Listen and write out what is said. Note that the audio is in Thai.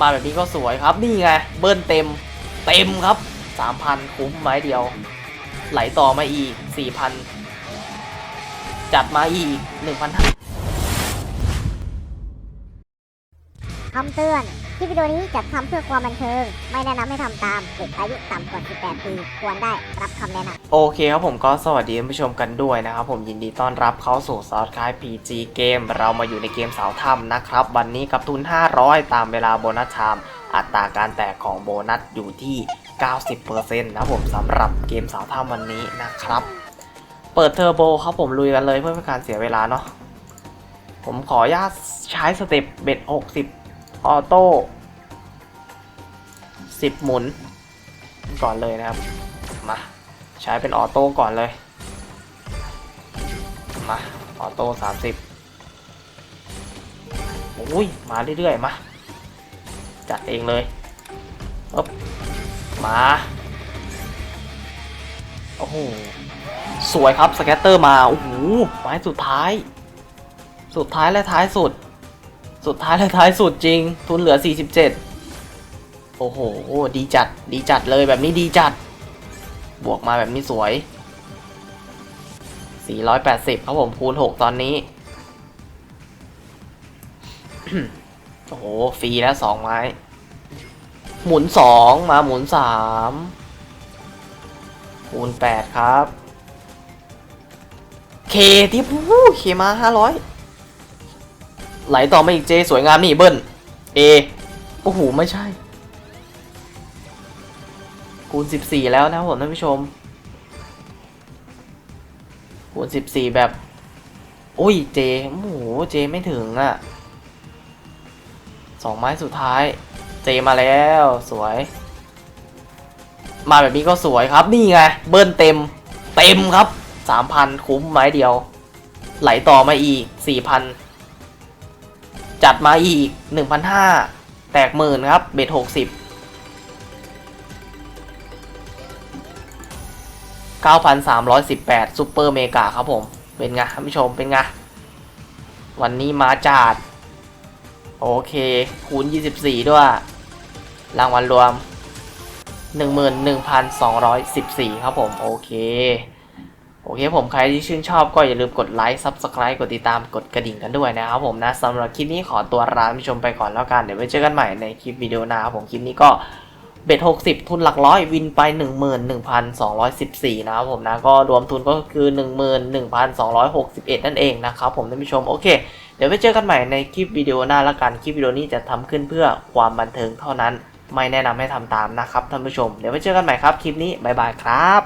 มาแบบนี้ก็สวยครับ นี่ไง เบิ้ลเต็ม เต็มครับ 3,000 คุ้มไม้เดียว ไหลต่อมาอีก 4,000 จัดมาอีก1,000ำเตือน คลิปวิดีโอนี้จัดทำเพื่อความบันเทิง ไม่แนะนำให้ทำตามเด็กอายุต่ำกว่า 18 ปี ควรได้รับคำแนะนำโอเคครับผมก็สวัสดีท่านผู้ชมกันด้วยนะครับ ผมยินดีต้อนรับเข้าสู่ซอสคลาย PG เกม เรามาอยู่ในเกมสาวถ้ำนะครับ วันนี้กับทุน 500 ตามเวลาโบนัสไทม์อัตราการแตกของโบนัสอยู่ที่ 90%นะครับผมสำหรับเกมสาวถ้ำวันนี้นะครับ เปิดเทอร์โบครับผมลุยกันเลยเพื่อเป็นการเสียเวลาเนาะผมขออนุญาตใช้สเต็ปเบ็ด 60 ออโต้10หมุน ก่อนเลยนะครับ มา ใช้เป็นออโต้ก่อนเลย มา ออโต้สามสิบโอ้ย มาเรื่อยๆ มา จัดเองเลยอ๊บมา โอ้โห สวยครับ สแกตเตอร์มา โอ้โหไม้สุดท้าย สุดท้ายและท้ายสุด สุดท้ายและท้ายสุดจริง ทุนเหลือ 47 โอ้โห ดีจัด ดีจัดเลยแบบนี้ดีจัด บวกมาแบบนี้สวย 480 ครับผมคูณ 6 ตอนนี้ โอ้โห ฟรีแล้ว 2 ไม้ หมุน 2 มาหมุน 3 คูณ 8 ครับ เคที่พูเคมา 500 ไหลต่อมาอีกเจสวยงามนี่เบิ้ลเอโอ้โหไม่ใช่ คูณ 14 แล้วนะครับผมท่านผู้ชม คูณ 14 แบบ อุ้ยเจโอ้โหเจไม่ถึงอะ่ะสองไม้สุดท้าย เจมาแล้วสวย มาแบบนี้ก็สวยครับ นี่ไง เบิ้ลเต็ม เต็มครับ 3,000 คุ้มไม้เดียว ไหลต่อมาอีก4,000 จัดมาอีก 1,500 แตกหมื่นครับ เบ็ด60 9,318ซูเปอร์เมกาครับผม เป็นไงท่านผู้ชมเป็นไง วันนี้มาจัด โอเค คูณ 24 ด้วย รางวัลรวม 11,214 ครับผม โอเค อเคผมใครที่ชื่นชอบก็อย่าลืมกดไลค์ Subscribe กดติดตามกดกระดิ่งกันด้วยนะครับผมนะสำหรับคลิปนี้ขอตัวลาท่านผู้ชมไปก่อนแล้วกัน เดี๋ยวไว้เจอกันใหม่ในคลิปวิดีโอหน้าครับผมคลิปนี้ก็เบ็ด60ทุนหลักร้อยวินไป11,214นะครับผมนะก็รวมทุนก็คือ11,261นั่นเองนะครับผมท่านผู้ชมโอเค เดี๋ยวไปเจอกันใหม่ในคลิปวิดีโอหน้าละกันคลิปวิดีโอนี้จะทำขึ้นเพื่อความบันเทิงเท่านั้น ไม่แนะนำให้ทำตามนะครับท่านผู้ชม เดี๋ยวไปเจอกันใหม่ครับคลิปนี้บ๊ายบายครับ